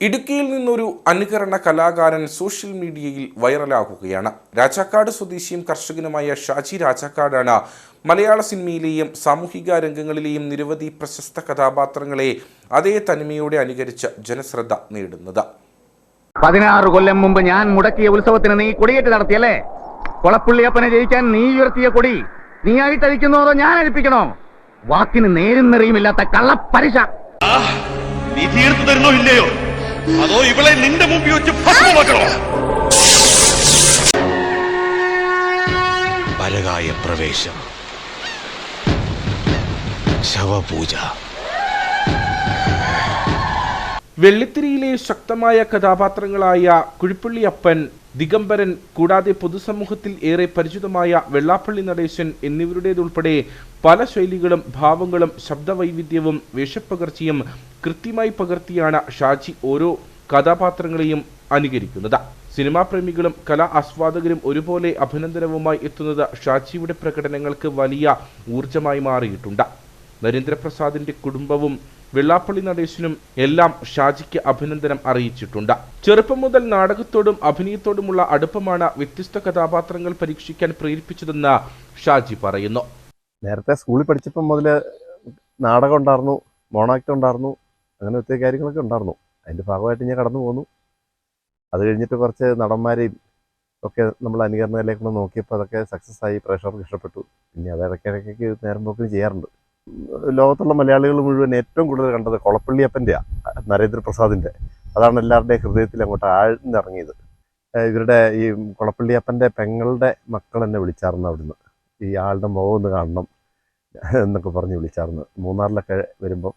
ഇടുക്കിയിൽ നിന്നൊരു അനുകരണ കലാകാരൻ സോഷ്യൽ മീഡിയയിൽ വൈറലാകുകയാണ്. രാജാക്കാട് സ്വദേശിയും കർഷകനുമായ ഷാജി രാജാക്കാടാണ് മലയാള സിനിമയിലെയും സാമൂഹിക രംഗങ്ങളിലെയും നിരവധി പ്രശസ്ത കഥാപാത്രങ്ങളെ അതേ തനിമയോടെ അനുകരിച്ച് ജനശ്രദ്ധ നേടുന്നത്. പതിനാറ് കൊല്ലം മുമ്പ് ഞാൻ മുടക്കിയ ഉത്സവത്തിന് നീ കൊടിയേറ്റ് നടത്തിയല്ലേ? കൊളപ്പുള്ളിയപ്പനെ ജയിക്കാൻ നീ ഉയർത്തിയ കൊടി നീ ആയിട്ട് അഴിക്കുന്നോ അതോ ഞാൻ അഴിപ്പിക്കണോ? വാക്കിന് നേരും നിറയുമില്ലാത്ത കള്ളപ്പരിശ. നീ തീർത്തു തരുന്നോ ഇല്ലയോ? അതോ ഇവളെ നിന്റെ മുമ്പിൽ വെച്ച് ഭസ്മമാക്കണോ? പരകായ പ്രവേശം. ശവപൂജ. വെള്ളിത്തിരിയിലെ ശക്തമായ കഥാപാത്രങ്ങളായ കുഴിപ്പള്ളി അപ്പൻ ദിഗംബരൻ കൂടാതെ പൊതുസമൂഹത്തിൽ ഏറെ പരിചിതമായ വെള്ളാപ്പള്ളി നടേശൻ എന്നിവരുടേതുൾപ്പെടെ പല ശൈലികളും ഭാവങ്ങളും ശബ്ദവൈവിധ്യവും വേഷപ്പകർച്ചയും കൃത്യമായി പകർത്തിയാണ് ഷാജി ഓരോ കഥാപാത്രങ്ങളെയും അനുകരിക്കുന്നത്. സിനിമാ പ്രേമികളും കലാ ആസ്വാദകരും ഒരുപോലെ അഭിനന്ദനവുമായി എത്തുന്നത് ഷാജിയുടെ പ്രകടനങ്ങൾക്ക് വലിയ ഊർജമായി മാറിയിട്ടുണ്ട്. നരേന്ദ്രപ്രസാദിന്റെ കുടുംബവും വെള്ളാപ്പള്ളി നടേശനും എല്ലാം ഷാജിക്ക് അഭിനന്ദനം അറിയിച്ചിട്ടുണ്ട്. ചെറുപ്പം മുതൽ നാടകത്തോടും അഭിനയത്തോടുമുള്ള അടുപ്പമാണ് വ്യത്യസ്ത കഥാപാത്രങ്ങൾ പരീക്ഷിക്കാൻ പ്രേരിപ്പിച്ചതെന്ന് ഷാജി പറയുന്നു. നേരത്തെ സ്കൂളിൽ പഠിച്ചപ്പം മുതൽ നാടകം ഉണ്ടായിരുന്നു മോണാക്ട് ഉണ്ടായിരുന്നു അങ്ങനെ ഒത്തിരി കാര്യങ്ങളൊക്കെ ഉണ്ടായിരുന്നു അതിന്റെ ഭാഗമായിട്ട് ഞാൻ കടന്നു പോന്നു. അത് കഴിഞ്ഞിട്ട് കുറച്ച് നടന്മാരെയും ഒക്കെ നമ്മൾ അനുകരണത്തിലേക്ക് നോക്കിയപ്പോൾ അതൊക്കെ സക്സസ് ആയി പ്രേക്ഷകർക്ക് ഇഷ്ടപ്പെട്ടു. പിന്നെ അത് ഇടയ്ക്കിടയ്ക്ക് നേരം പോക്കിന് ചെയ്യാറുണ്ട്. ലോകത്തുള്ള മലയാളികൾ മുഴുവൻ ഏറ്റവും കൂടുതൽ കണ്ടത് കൊളപ്പള്ളിയപ്പന്റെയാണ് നരേന്ദ്രപ്രസാദിന്റെ അതാണ് എല്ലാവരുടെയും ഹൃദയത്തിൽ അങ്ങോട്ട് ആഴ്ന്നിറങ്ങിയത്. ഇവരുടെ ഈ കൊളപ്പള്ളിയപ്പന്റെ പെങ്ങളുടെ മക്കൾ എന്നെ വിളിച്ചായിരുന്നു അവിടുന്ന്. ഈ ആളുടെ മുഖം ഒന്ന് കാണണം എന്നൊക്കെ പറഞ്ഞ് വിളിച്ചായിരുന്നു മൂന്നാറിലൊക്കെ വരുമ്പോൾ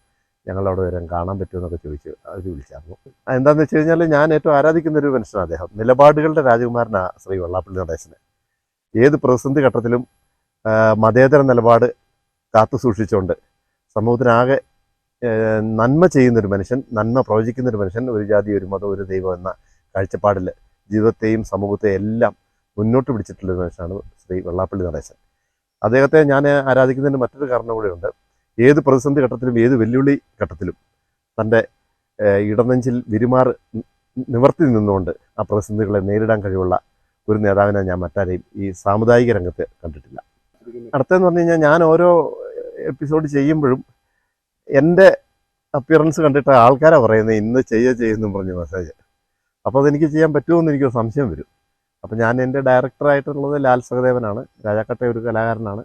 ഞങ്ങളവിടെ വരാൻ കാണാൻ പറ്റുമെന്നൊക്കെ ചോദിച്ചു അവർ വിളിച്ചായിരുന്നു എന്താണെന്ന് വെച്ച് കഴിഞ്ഞാൽ ഞാൻ ഏറ്റവും ആരാധിക്കുന്ന ഒരു മനുഷ്യനാണ് അദ്ദേഹം. നിലപാടുകളുടെ രാജകുമാരനാണ് ശ്രീ വെള്ളാപ്പള്ളി നടേശന്. ഏത് പ്രതിസന്ധി ഘട്ടത്തിലും മതേതര നിലപാട് കാത്തു സൂക്ഷിച്ചുകൊണ്ട് സമൂഹത്തിനാകെ നന്മ ചെയ്യുന്നൊരു മനുഷ്യൻ നന്മ പ്രവചിക്കുന്നൊരു മനുഷ്യൻ ഒരു ജാതി ഒരു മതം ഒരു ദൈവം എന്ന കാഴ്ചപ്പാടിൽ ജീവിതത്തെയും സമൂഹത്തെയും എല്ലാം മുന്നോട്ട് പിടിച്ചിട്ടുള്ള ഒരു മനുഷ്യനാണ് ശ്രീ വെള്ളാപ്പള്ളി നടേശൻ. അദ്ദേഹത്തെ ഞാൻ ആരാധിക്കുന്നതിന് മറ്റൊരു കാരണം കൂടെയുണ്ട് ഏത് പ്രതിസന്ധി ഘട്ടത്തിലും ഏത് വെല്ലുവിളി ഘട്ടത്തിലും തന്റെ ഇടനെഞ്ചിൽ വിരുമാർ നിവർത്തി നിന്നുകൊണ്ട് ആ പ്രതിസന്ധികളെ നേരിടാൻ കഴിവുള്ള ഒരു നേതാവിനെ ഞാൻ മറ്റാരെയും ഈ സാമുദായിക രംഗത്ത് കണ്ടിട്ടില്ല. അടുത്തെന്ന് പറഞ്ഞു കഴിഞ്ഞാൽ ഞാൻ ഓരോ എപ്പിസോഡ് ചെയ്യുമ്പോഴും എന്റെ അപ്പിയറൻസ് കണ്ടിട്ട് ആൾക്കാരാണ് പറയുന്നത് ഇന്ന് ചെയ്യുക ചെയ്യുന്നു പറഞ്ഞു മെസ്സേജ് അപ്പോൾ അതെനിക്ക് ചെയ്യാൻ പറ്റുമോ എനിക്ക് സംശയം വരും. അപ്പോൾ ഞാൻ എന്റെ ഡയറക്ടറായിട്ടുള്ളത് ലാൽ സഹദേവനാണ് രാജാക്കട്ടെ ഒരു കലാകാരനാണ്.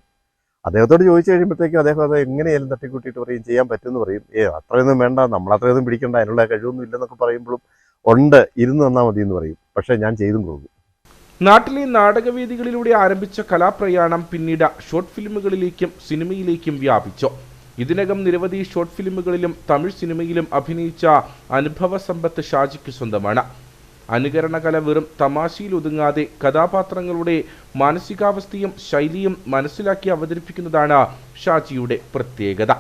അദ്ദേഹത്തോട് ചോദിച്ചു കഴിയുമ്പോഴത്തേക്കും അദ്ദേഹം അത് എങ്ങനെയായാലും തട്ടിക്കൂട്ടിയിട്ട് പറയും ചെയ്യാൻ പറ്റുമെന്ന് പറയും. ഏ അത്രയൊന്നും വേണ്ട നമ്മളത്രയൊന്നും പിടിക്കണ്ട അതിനുള്ള കഴിവൊന്നും ഇല്ലെന്നൊക്കെ പറയുമ്പോഴും ഉണ്ട് ഇരുന്ന് തന്നാൽ മതി എന്ന് പറയും. പക്ഷേ ഞാൻ ചെയ്തും കൊടുക്കും നാട്ടിലെ നാടകവേദികളിലൂടെ ആരംഭിച്ച കലാപ്രയാണം പിന്നീട് ഷോർട്ട് ഫിലിമുകളിലേക്കും സിനിമയിലേക്കും വ്യാപിച്ചു. ഇതിനകം നിരവധി ഷോർട്ട് ഫിലിമുകളിലും തമിഴ് സിനിമയിലും അഭിനയിച്ച അനുഭവ സമ്പത്ത് ഷാജിക്ക് സ്വന്തമാണ്. അനുകരണ കല വെറും തമാശയിൽ ഒതുങ്ങാതെ കഥാപാത്രങ്ങളുടെ മാനസികാവസ്ഥയും ശൈലിയും മനസ്സിലാക്കി അവതരിപ്പിക്കുന്നതാണ് ഷാജിയുടെ പ്രത്യേകത.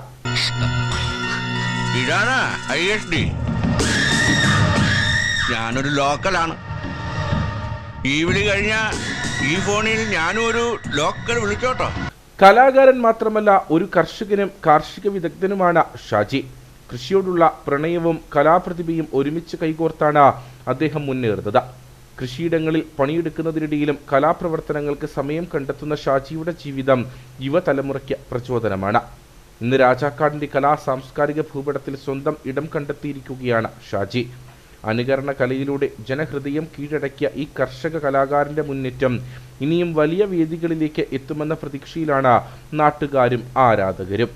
ഞാനൊരു ലോക്കലാണ്. ഈ വിളി കഴിഞ്ഞ ഈ ഫോണിൽ ഞാനും ഒരു ലോക്കൽ വിളിച്ചോട്ടോ. കലാകാരൻ മാത്രമല്ല ഒരു കർഷകനും കാർഷിക വിദഗ്ധനുമാണ് ഷാജി. കൃഷിയോടുള്ള പ്രണയവും കലാപ്രതിഭയും ഒരുമിച്ച് കൈകോർത്താണ് അദ്ദേഹം മുന്നേറുന്നത്. കൃഷിയിടങ്ങളിൽ പണിയെടുക്കുന്നതിനിടയിലും കലാപ്രവർത്തനങ്ങൾക്ക് സമയം കണ്ടെത്തുന്ന ഷാജിയുടെ ജീവിതം യുവതലമുറയ്ക്ക് പ്രചോദനമാണ്. ഇന്ന് രാജാക്കാടിന്റെ കലാ സാംസ്കാരിക ഭൂപടത്തിൽ സ്വന്തം ഇടം കണ്ടെത്തിയിരിക്കുകയാണ് ഷാജി. അനുകരണ കലയിലൂടെ ജനഹൃദയം കീഴടക്കിയ ഈ കർഷക കലാകാരന്റെ മുന്നേറ്റം ഇനിയും വലിയ വേദികളിലേക്ക് എത്തുമെന്ന പ്രതീക്ഷയിലാണ് നാട്ടുകാരും ആരാധകരും.